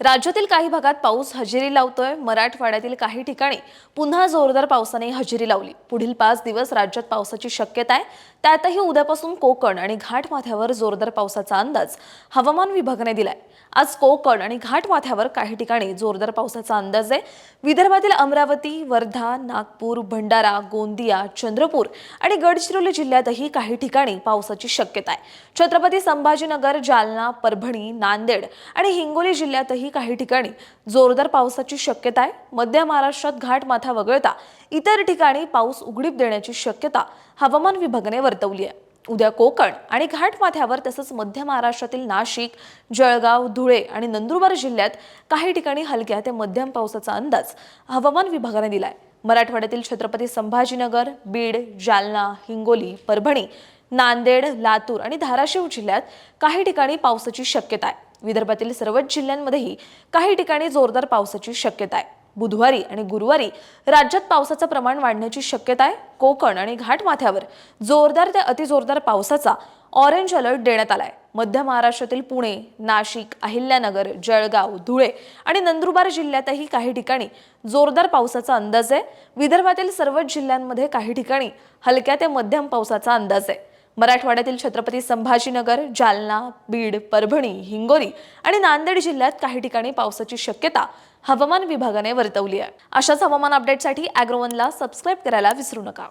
राज्यातील काही भागात पाऊस हजेरी लावतोय. मराठवाड्यातील काही ठिकाणी पुन्हा जोरदार पावसाने हजेरी लावली. पुढील पाच दिवस राज्यात पावसाची शक्यता आहे. त्यातही उद्यापासून कोकण आणि घाटमाथ्यावर जोरदार पावसाचा अंदाज हवामान विभागाने दिलाय. आज कोकण आणि घाटमाथ्यावर काही ठिकाणी जोरदार पावसाचा अंदाज आहे. विदर्भातील अमरावती वर्धा नागपूर भंडारा गोंदिया चंद्रपूर आणि गडचिरोली जिल्ह्यातही काही ठिकाणी पावसाची शक्यता आहे. छत्रपती संभाजीनगर जालना परभणी नांदेड आणि हिंगोली जिल्ह्यातही काही ठिकाणी जोरदार पावसाची शक्यता आहे. मध्य महाराष्ट्रात घाट माथा वगळता इतर ठिकाणी पाऊस उघडीप देण्याची शक्यता हवामान विभागाने वर्तवली आहे. उद्या कोकण आणि घाटमाथ्यावर तसंच मध्य महाराष्ट्रातील नाशिक जळगाव धुळे आणि नंदुरबार जिल्ह्यात काही ठिकाणी हलक्या ते मध्यम पावसाचा अंदाज हवामान विभागाने दिलाय. मराठवाड्यातील छत्रपती संभाजीनगर बीड जालना हिंगोली परभणी नांदेड लातूर आणि धाराशिव जिल्ह्यात काही ठिकाणी पावसाची शक्यता आहे. विदर्भातील सर्वच जिल्ह्यांमध्येही काही ठिकाणी जोरदार पावसाची शक्यता आहे. बुधवारी आणि गुरुवारी राज्यात पावसाचं प्रमाण वाढण्याची शक्यता आहे. कोकण आणि घाटमाथ्यावर जोरदार ते अतिजोरदार पावसाचा ऑरेंज अलर्ट देण्यात आलाय. मध्य महाराष्ट्रातील पुणे नाशिक अहिल्यानगर जळगाव धुळे आणि नंदुरबार जिल्ह्यातही काही ठिकाणी जोरदार पावसाचा अंदाज आहे. विदर्भातील सर्वच जिल्ह्यांमध्ये काही ठिकाणी हलक्या ते मध्यम पावसाचा अंदाज आहे. मराठवाड्यातील छत्रपती संभाजीनगर जालना बीड परभणी हिंगोली आणि नांदेड जिल्ह्यात काही ठिकाणी पावसाची शक्यता हवामान विभागाने वर्तवली आहे. अशाच हवामान अपडेटसाठी अॅग्रोवनला सबस्क्राईब करायला विसरू नका.